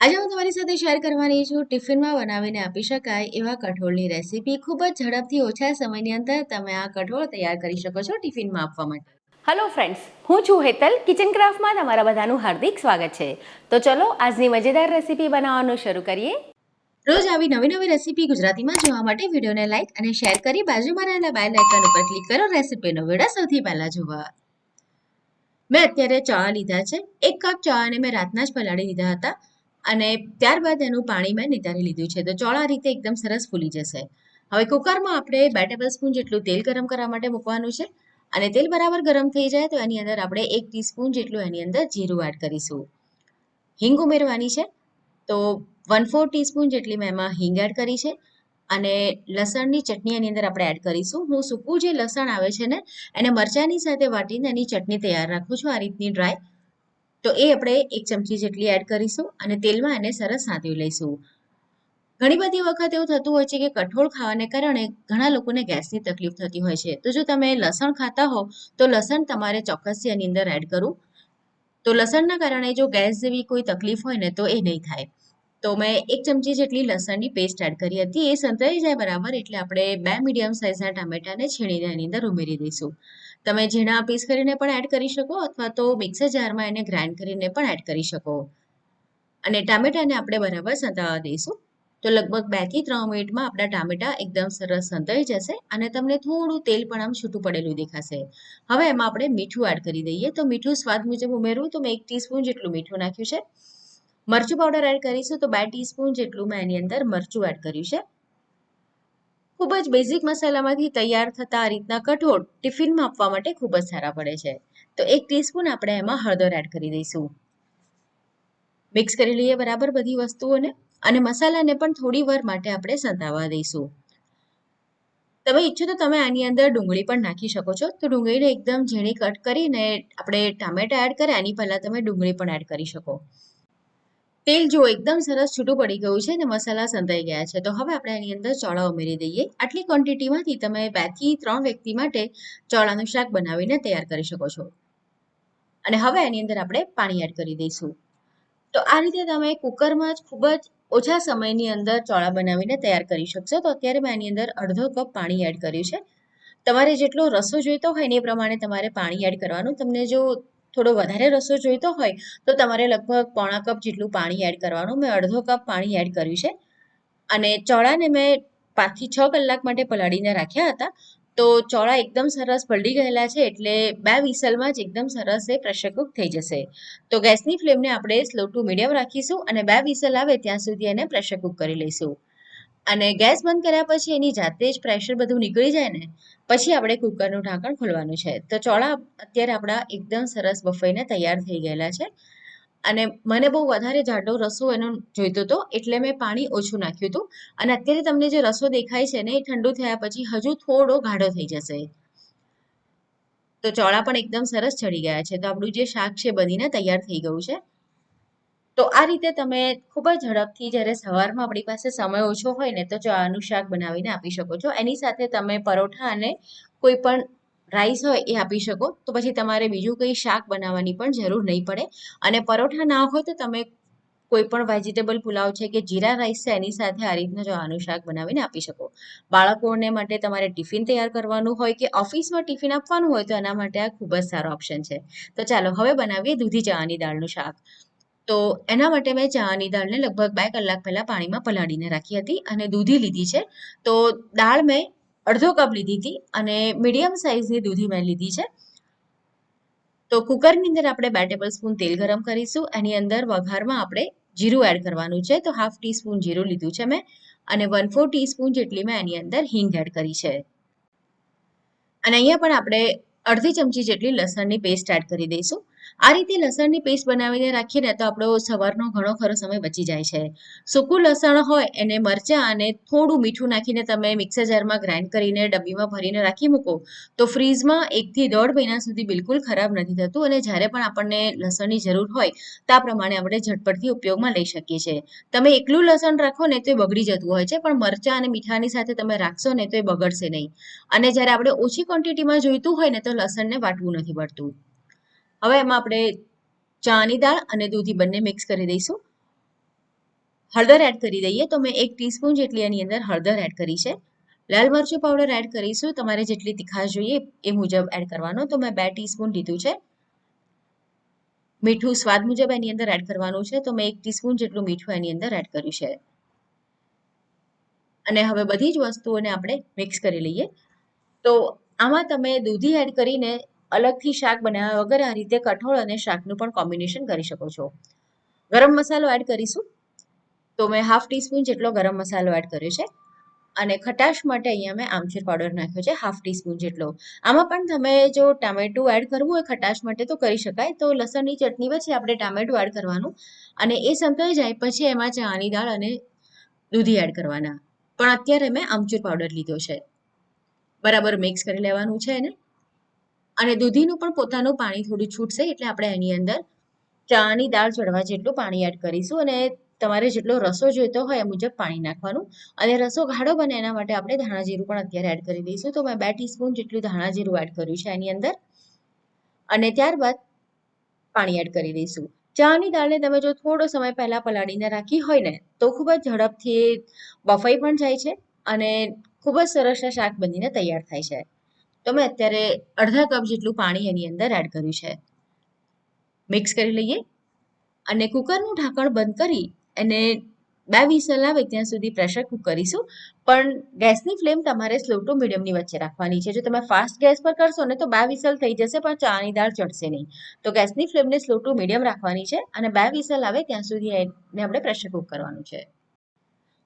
આજે હું તમારી સાથે શેર કરવાની છું. ટિફિનમાં બનાવીને આપી શકાય એવા કઠોળની રેસીપી ખૂબ જ ઝડપથી ઓછા સમયની અંદર તમે આ કઠોળ તૈયાર કરી શકો છો ટિફિનમાં આપવા માટે. હલો ફ્રેન્ડ્સ હું છું હેતલ. કિચન ક્રાફ્ટમાં તમારા બધાનું હાર્દિક સ્વાગત છે. તો ચલો આજની મજેદાર રેસીપી બનાવવાનું શરૂ કરીએ. રોજ આવી નવી નવી રેસીપી ગુજરાતીમાં જોવા માટે વિડીયોને લાઇક અને શેર કરી બાજુમાં રહેલા બેલ આઇકન ઉપર ક્લિક કરો રેસીપીનો વીડિયો સૌથી પહેલા જોવા. મેં અત્યારે ચા લીધા છે. એક કપ ચણાને મેં રાતના જ પલાળી દીધા હતા. અને ત્યારબાદ એનું પાણી મેં નિતારી લીધું છે. તો ચોળા રીતે એકદમ સરસ ફૂલી જશે. હવે કુકરમાં આપણે બે ટેબલ સ્પૂન જેટલું તેલ ગરમ કરવા માટે મૂકવાનું છે. અને તેલ બરાબર ગરમ થઈ જાય તો એની અંદર આપણે એક ટીસ્પૂન જેટલું એની અંદર જીરું એડ કરીશું. હિંગ ઉમેરવાની છે. તો વન ફોર ટીસ્પૂન જેટલી મેં એમાં હિંગ એડ કરી છે. અને લસણની ચટણી એની અંદર આપણે એડ કરીશું. હું સૂકું જે લસણ આવે છે ને, એને મરચાંની સાથે વાટીને એની ચટણી તૈયાર રાખું છું. આ રીતની ડ્રાય તો એ આપણે એક ચમચી જેટલી એડ કરીશું અને તેલમાં એને સરસ સાંતળી લઈશું. ઘણી બધી વખત એવું થતું હોય છે કે કઠોળ ખાવાને કારણે ઘણા લોકોને ગેસની તકલીફ થતી હોય છે. તો જો તમે લસણ ખાતા હો તો લસણ તમારે ચોક્કસથી એની અંદર એડ કરવું. તો લસણના કારણે જો ગેસ જેવી કોઈ તકલીફ હોય ને તો એ નહીં થાય. તો મેં એક ચમચી જેટલી લસણની પેસ્ટ એડ કરી હતી. એ સંતાઈ જાય બરાબર એટલે આપણે બે મીડિયમ સાઇઝના ટામેટાને છીણીને એની અંદર ઉમેરી દઈશું. તમે ઝીણા પીસ કરીને પણ એડ કરી શકો અથવા તો મિક્સર જારમાં એને ગ્રાઇન્ડ કરીને પણ એડ કરી શકો. અને ટામેટાને આપણે બરાબર સંતાવા દઈશું. તો લગભગ બેથી ત્રણ મિનિટમાં આપણા ટામેટા એકદમ સરસ સંતાઈ જશે અને તમને થોડું તેલ પણ આમ છૂટું પડેલું દેખાશે. હવે એમાં આપણે મીઠું એડ કરી દઈએ. તો મીઠું સ્વાદ મુજબ ઉમેરવું તો મેં એક ટીસ્પૂન જેટલું મીઠું નાખ્યું છે. મરચું પાવડર એડ કરીશું તો બે ટીસ્પૂન જેટલું મેં એની અંદર મરચું એડ કર્યું છે. ખૂબ જ બેઝિક મસાલામાંથી તૈયાર થતા આ રીતના કઠોળ ટિફિનમાં આપવા માટે ખૂબ જ સારા પડે છે. તો એક ટીસ્પૂન આપણે એમાં હળદર એડ કરી દઈશું. મિક્સ કરી લઈએ બરાબર બધી વસ્તુઓને અને મસાલાને પણ થોડી વાર માટે આપણે સંતાવા દઈશું. તમે ઈચ્છો તો તમે આની અંદર ડુંગળી પણ નાખી શકો છો. તો ડુંગળીને એકદમ ઝીણી કટ કરીને આપણે ટામેટા એડ કરે એની પહેલાં તમે ડુંગળી પણ એડ કરી શકો. તેલ જો એકદમ સરસ છૂટું પડી ગયું છે અને મસાલા સંતાઈ ગયા છે, તો હવે આપણે એની અંદર ચોળા ઉમેરી દઈએ. આટલી ક્વોન્ટિટીમાંથી તમે બેથી ત્રણ વ્યક્તિ માટે ચોળાનું શાક બનાવીને તૈયાર કરી શકો છો. અને હવે એની અંદર આપણે પાણી એડ કરી દઈશું. તો આ રીતે તમે કુકરમાં જ ખૂબ જ ઓછા સમયની અંદર ચોળા બનાવીને તૈયાર કરી શકશો. તો અત્યારે મેં એની અંદર અડધો કપ પાણી એડ કર્યું છે. તમારે જેટલો રસો જોઈતો હોય ને એ પ્રમાણે તમારે પાણી એડ કરવાનું. તમને જો થોડો વધારે રસો જોઈતો હોય, તો તમારે લગભગ પોણા કપ જેટલું પાણી એડ કરવાનું. મેં અડધો કપ પાણી એડ કર્યું છે. અને ચોળાને મેં પાંચથી છ કલાક માટે પલાળીને રાખ્યા હતા. તો ચોળા એકદમ સરસ પલળી ગયેલા છે, એટલે બે વિસલમાં જ એકદમ સરસ એ પ્રેશર થઈ જશે. તો ગેસની ફ્લેમને આપણે સ્લો ટુ મીડિયમ રાખીશું અને બે વિસલ આવે ત્યાં સુધી એને પ્રેશર કરી લઈશું. અને ગેસ બંધ કર્યા પછી એની જાતે જ પ્રેશર બધું નીકળી જાય ને, પછી આપણે કુકરનું ઢાંકણ ખોલવાનું છે. તો ચોળા અત્યારે આપણા એકદમ સરસ બફાઈને તૈયાર થઈ ગયેલા છે. અને મને બહુ વધારે જાડો રસો એનો જોઈતો હતો, એટલે મેં પાણી ઓછું નાખ્યું હતું. અને અત્યારે તમને જે રસો દેખાય છે ને, એ ઠંડુ થયા પછી હજુ થોડો ગાઢો થઈ જશે. તો ચોળા પણ એકદમ સરસ ચડી ગયા છે. તો આપણું જે શાક છે બનીને તૈયાર થઈ ગયું છે. તો આ રીતે તમે ખૂબ જ ઝડપથી જ્યારે સવારમાં આપણી પાસે સમય ઓછો હોય ને તો ચવાનું શાક બનાવીને આપી શકો છો. એની સાથે તમે પરોઠા અને કોઈ પણ રાઈસ હોય એ આપી શકો. તો પછી તમારે બીજું કંઈ શાક બનાવવાની પણ જરૂર નહીં પડે. અને પરોઠા ના હોય તો તમે કોઈ પણ વેજીટેબલ પુલાવ છે કે જીરા રાઈસ છે એની સાથે આ રીતના ચોળાનું શાક બનાવીને આપી શકો. બાળકોને માટે તમારે ટિફિન તૈયાર કરવાનું હોય કે ઓફિસમાં ટિફિન આપવાનું હોય તો એના માટે આ ખૂબ જ સારો ઓપ્શન છે. તો ચાલો હવે બનાવીએ દૂધી ચવાની દાળનું શાક. તો એના માટે મેં ચાની દાળને લગભગ બે કલાક પહેલાં પાણીમાં પલાળીને રાખી હતી અને દૂધી લીધી છે. તો દાળ મેં અડધો કપ લીધી હતી અને મીડિયમ સાઇઝની દૂધી મેં લીધી છે. તો કુકરની અંદર આપણે બે ટેબલ સ્પૂન તેલ ગરમ કરીશું. એની અંદર વઘારમાં આપણે જીરું એડ કરવાનું છે. તો હાફ ટીસ્પૂન જીરું લીધું છે મેં અને વન ફોર ટીસ્પૂન જેટલી મેં એની અંદર હિંગ એડ કરી છે. અને અહીંયા પણ આપણે અડધી ચમચી જેટલી લસણની પેસ્ટ એડ કરી દઈશું. આ રીતે લસણની પેસ્ટ બનાવીને રાખીએ ને તો આપણો સવારનો ઘણો ખરો સમય બચી જાય છે. સૂકું લસણ હોય એને મરચાં અને થોડું મીઠું નાખીને તમે મિક્સર જારમાં ગ્રાઇન્ડ કરીને ડબ્બીમાં ભરીને રાખી મૂકો. તો ફ્રીઝમાં એકથી દોઢ મહિના સુધી બિલકુલ ખરાબ નથી થતું અને જ્યારે પણ આપણને લસણની જરૂર હોય, તો પ્રમાણે આપણે ઝટપટથી ઉપયોગમાં લઈ શકીએ છીએ. તમે એકલું લસણ રાખો ને તો એ બગડી જતું હોય છે, પણ મરચાં અને મીઠાની સાથે તમે રાખશો ને તો એ બગડશે નહીં. અને જ્યારે આપણે ઓછી ક્વોન્ટિટીમાં જોઈતું હોય ને તો લસણને વાટવું નથી પડતું. હવે એમાં આપણે ચાની દાળ અને દૂધી બંને મિક્સ કરી દઈશું. હળદર એડ કરી દઈએ તો મેં એક ટીસ્પૂન જેટલી એની અંદર હળદર એડ કરી છે. લાલ મરચું પાવડર એડ કરીશું. તમારે જેટલી તીખાશ જોઈએ એ મુજબ એડ કરવાનો. તો મેં બે ટીસ્પૂન લીધું છે. મીઠું સ્વાદ મુજબ એની અંદર એડ કરવાનું છે. તો મેં એક ટીસ્પૂન જેટલું મીઠું એની અંદર એડ કર્યું છે. અને હવે બધી જ વસ્તુઓને આપણે મિક્સ કરી લઈએ. તો આમાં તમે દૂધી એડ કરીને અલગથી શાક બનાવ્યા વગર આ રીતે કઠોળ અને શાકનું પણ કોમ્બિનેશન કરી શકો છો. ગરમ મસાલો એડ કરીશું. તો મેં હાફ ટીસ્પૂન જેટલો ગરમ મસાલો એડ કર્યો છે. અને ખટાશ માટે અહીંયા મેં આમચૂર પાવડર નાખ્યો છે હાફ ટીસ્પૂન જેટલો. આમાં પણ તમે જો ટામેટું એડ કરવું હોય ખટાશ માટે તો કરી શકાય. તો લસણની ચટણી પછી આપણે ટામેટું એડ કરવાનું. અને એ સંકાઈ જાય પછી એમાં ચણાની દાળ અને દૂધી એડ કરવાના. પણ અત્યારે મેં આમચૂર પાવડર લીધો છે. બરાબર મિક્સ કરી લેવાનું છે એને. અને દૂધીનું પણ પોતાનું પાણી થોડું છૂટશે એટલે આપણે એની અંદર ચણાની દાળ ચડવા જેટલું પાણી એડ કરીશું અને તમારે જેટલો રસો જોઈતો હોય એ મુજબ પાણી નાખવાનું. અને રસો ગાઢો બને એના માટે આપણે ધાણા જીરું પણ અત્યારે એડ કરી દઈશું. તો મેં બે ટીસ્પૂન જેટલું ધાણા જીરું એડ કર્યું છે એની અંદર. અને ત્યારબાદ પાણી એડ કરી દઈશું. ચાની દાળને તમે જો થોડો સમય પહેલાં પલાળીને રાખી હોય ને, તો ખૂબ જ ઝડપથી બફાઈ પણ જાય છે અને ખૂબ જ સરસ શાક બનીને તૈયાર થાય છે. તો મેં અત્યારે અડધા કપ જેટલું પાણી એની અંદર એડ કર્યું છે. મિક્સ કરી લઈએ અને કુકરનું ઢાંકણ બંધ કરી અને બે વિસલ આવે ત્યાં સુધી પ્રેશર કુક કરીશું. પણ ગેસની ફ્લેમ તમારે સ્લો ટુ મીડિયમની વચ્ચે રાખવાની છે. જો તમે ફાસ્ટ ગેસ પર કરશો ને તો બે વિસલ થઈ જશે પણ ચાની દાળ ચડશે નહીં. તો ગેસની ફ્લેમને સ્લો ટુ મીડિયમ રાખવાની છે અને બે વિસલ આવે ત્યાં સુધી એને આપણે પ્રેશર કુક કરવાનું છે.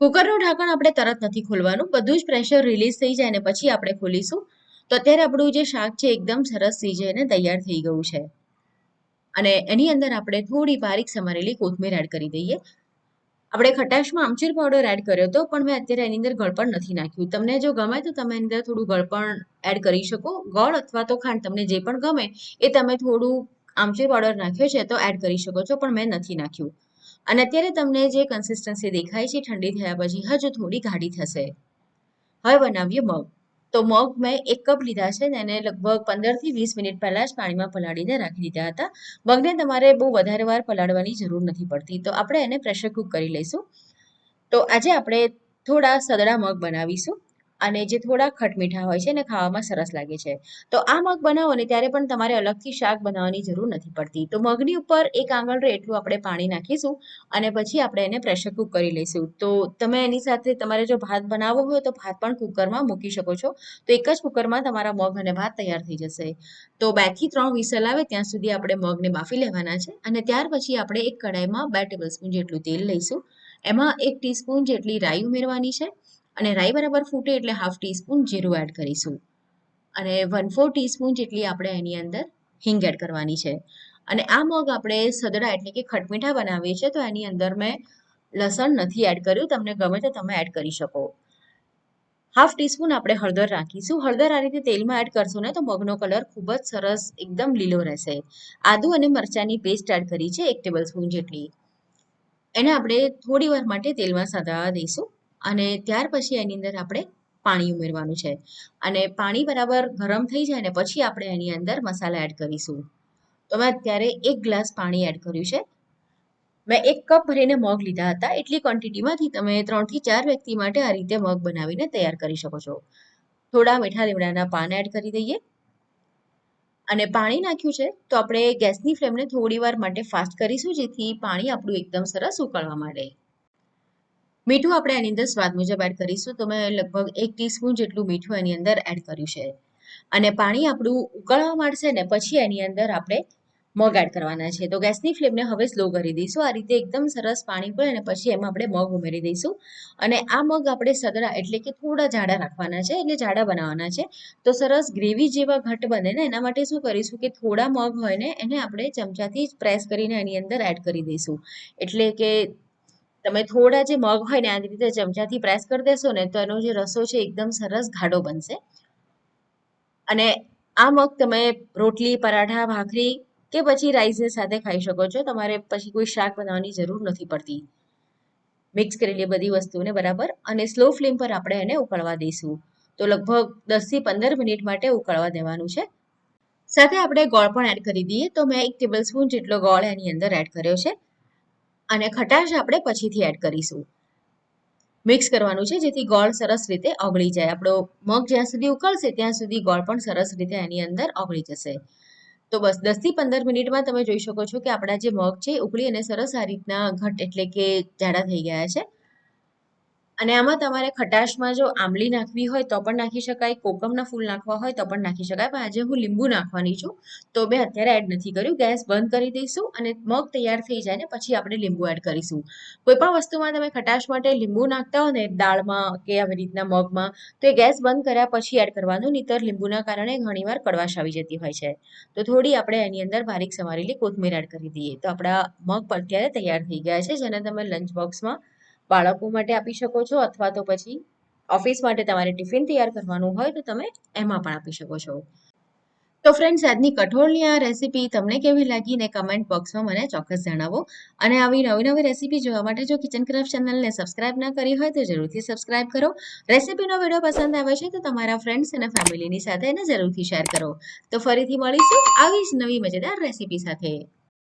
કુકરનું ઢાંકણ આપણે તરત નથી ખોલવાનું. બધું જ પ્રેશર રિલીઝ થઈ જાય ને પછી આપણે ખોલીશું. તો અત્યારે આપણું જે શાક છે એકદમ સરસ સીજાઈને તૈયાર થઈ ગયું છે. અને એની અંદર આપણે થોડી બારીક સમારેલી કોથમીર એડ કરી દઈએ. આપણે ખટાશમાં આમચૂર પાવડર એડ કર્યો હતો પણ મેં અત્યારે એની અંદર ગળપણ નથી નાખ્યું. તમને જો ગમે તો તમે એની અંદર થોડું ગળપણ એડ કરી શકો. ગોળ અથવા તો ખાંડ તમને જે પણ ગમે એ તમે થોડું આમચૂર પાવડર નાખ્યો છે તો એડ કરી શકો છો પણ મેં નથી નાખ્યું. અને અત્યારે તમને જે કન્સિસ્ટન્સી દેખાય છે ઠંડી થયા પછી હજુ થોડી ગાઢી થશે. હવે બનાવીએ મગ. તો મગ મેં એક કપ લીધા છે ને એને લગભગ પંદરથી વીસ મિનિટ પહેલાં જ પાણીમાં પલાળીને રાખી દીધા હતા. મગને તમારે બહુ વધારે વાર પલાળવાની જરૂર નથી પડતી. તો આપણે એને પ્રેશર કુક કરી લઈશું. તો આજે આપણે થોડા સદડા મગ બનાવીશું. અને જે થોડા ખટમીઠા હોય છે ને ખાવામાં સરસ લાગે છે. તો આ મગ બનાવો ને ત્યારે પણ તમારે અલગથી શાક બનાવવાની જરૂર નથી પડતી. તો મગની ઉપર એક આંગળ રહે એટલું આપણે પાણી નાખીશું અને પછી આપણે એને પ્રેશર કુક કરી લઈશું. તો તમે એની સાથે તમારે જો ભાત બનાવવો હોય તો ભાત પણ કુકરમાં મૂકી શકો છો. તો એક જ કુકરમાં તમારા મગ અને ભાત તૈયાર થઈ જશે. તો બેથી ત્રણ વિસલ આવે ત્યાં સુધી આપણે મગને બાફી લેવાના છે અને ત્યાર પછી આપણે એક કડાઈમાં બે ટેબલ સ્પૂન જેટલું તેલ લઈશું. એમાં એક ટીસ્પૂન જેટલી રાઈ ઉમેરવાની છે અને રાઈ બરાબર ફૂટે એટલે હાફ ટીસ્પૂન જીરું એડ કરીશું. અને વન ફોર ટીસ્પૂન જેટલી આપણે એની અંદર હિંગ એડ કરવાની છે. અને આ મગ આપણે સદડા એટલે કે ખટમીઠા બનાવીએ છીએ, તો એની અંદર મેં લસણ નથી એડ કર્યું. તમને ગમે તો તમે એડ કરી શકો. હાફ ટીસ્પૂન આપણે હળદર રાખીશું. હળદર આ રીતે તેલમાં એડ કરશો ને તો મગનો કલર ખૂબ જ સરસ એકદમ લીલો રહેશે. આદુ અને મરચાંની પેસ્ટ એડ કરી છે, એક ટેબલ સ્પૂન જેટલી. એને આપણે થોડી વાર માટે તેલમાં સધાવા દઈશું. અને ત્યાર પછી એની અંદર આપણે પાણી ઉમેરવાનું છે. અને પાણી બરાબર ગરમ થઈ જાય ને પછી આપણે એની અંદર મસાલા એડ કરીશું. તો મેં અત્યારે એક ગ્લાસ પાણી એડ કર્યું છે. મેં એક કપ ભરીને મગ લીધા હતા. એટલી ક્વોન્ટિટીમાંથી તમે ત્રણથી ચાર વ્યક્તિ માટે આ રીતે મગ બનાવીને તૈયાર કરી શકો છો. થોડા મીઠા લીમડાના પાન એડ કરી દઈએ. અને પાણી નાખ્યું છે તો આપણે ગેસની ફ્લેમને થોડી વાર માટે ફાસ્ટ કરીશું, જેથી પાણી આપણું એકદમ સરસ ઉકળવા માંડે. મીઠું આપણે એની અંદર સ્વાદ મુજબ એડ કરીશું. તો મેં લગભગ એક ટીસ્પૂન જેટલું મીઠું એની અંદર એડ કર્યું છે. અને પાણી આપણું ઉકળવા માંડશે ને પછી એની અંદર આપણે મગ એડ કરવાના છે. તો ગેસની ફ્લેમને હવે સ્લો કરી દઈશું. આ રીતે એકદમ સરસ પાણી પડે અને પછી એમાં આપણે મગ ઉમેરી દઈશું. અને આ મગ આપણે સગડા એટલે કે થોડા જાડા રાખવાના છે. એટલે જાડા બનાવવાના છે. તો સરસ ગ્રેવી જેવા ઘટ બને ને એના માટે શું કરીશું કે થોડા મગ હોય ને એને આપણે ચમચાથી જ પ્રેસ કરીને એની અંદર એડ કરી દઈશું. એટલે કે તમે થોડા જે મગ હોય ને, આ રીતે ચમચાથી પ્રેસ કરી દેશો ને, તો એનો જે રસો છે એકદમ સરસ ગાઢો બનશે. અને આ મગ તમે રોટલી, પરાઠા, ભાખરી કે પછી રાઈસની સાથે ખાઈ શકો છો. તમારે પછી કોઈ શાક બનાવવાની જરૂર નથી પડતી. મિક્સ કરેલી બધી વસ્તુને બરાબર. અને સ્લો ફ્લેમ પર આપણે એને ઉકળવા દઈશું. તો લગભગ દસથી પંદર મિનિટ માટે ઉકળવા દેવાનું છે. સાથે આપણે ગોળ પણ એડ કરી દઈએ. તો મેં એક ટેબલ સ્પૂન જેટલો ગોળ એની અંદર એડ કર્યો છે. અને ખટાશ આપણે પછીથી એડ કરીશું. મિક્સ કરવાનું છે, જેથી ગોળ સરસ રીતે ઓગળી જાય. આપણો મગ જ્યાં સુધી ઉકળશે, ત્યાં સુધી ગોળ પણ સરસ રીતે એની અંદર ઓગળી જશે. તો બસ, દસથી પંદર મિનિટમાં તમે જોઈ શકો છો કે આપણા જે મગ છે ઉકળી અને સરસ આ રીતના ઘટ એટલે કે જાડા થઈ ગયા છે. અને આમાં તમારે ખટાશમાં જો આંબલી નાખવી હોય તો પણ નાખી શકાય, કોકમના ફૂલ નાખવા હોય તો પણ નાખી શકાય. પણ આજે હું લીંબુ નાખવાની છું, તો મેં અત્યારે એડ નથી કર્યું. ગેસ બંધ કરી દઈશું અને મગ તૈયાર થઈ જાય ને પછી આપણે લીંબુ એડ કરીશું. કોઈ પણ વસ્તુમાં તમે ખટાશ માટે લીંબુ નાખતા હો ને દાળમાં કે આવી રીતના મગમાં, તો એ ગેસ બંધ કર્યા પછી એડ કરવાનું, નહીતર લીંબુના કારણે ઘણીવાર કડવાશ આવી જતી હોય છે. તો થોડી આપણે એની અંદર બારીક સમારેલી કોથમીર એડ કરી દઈએ. તો આપણા મગ અત્યારે તૈયાર થઈ ગયા છે, જેને તમે લંચ બોક્સમાં બાળકો માટે આપી શકો છો અથવા તો પછી ઓફિસ માટે તમારે ટિફિન તૈયાર કરવાનું હોય તો તમે એમાં પણ આપી શકો છો. તો ફ્રેન્ડ્સ આજની કઠોળની આ રેસીપી તમને કેવી લાગી ને કમેન્ટ બોક્સમાં મને ચોક્કસ જણાવો. અને આવી નવી નવી રેસીપી જોવા માટે જો કિચન ક્રાફ્ટ ચેનલને સબસ્ક્રાઇબ ના કરી હોય તો જરૂરથી સબસ્ક્રાઇબ કરો. રેસીપીનો વીડિયો પસંદ આવે છે તો તમારા ફ્રેન્ડ્સ અને ફેમિલીની સાથે એને જરૂરથી શેર કરો. તો ફરીથી મળીશું આવી જ નવી મજેદાર રેસીપી સાથે.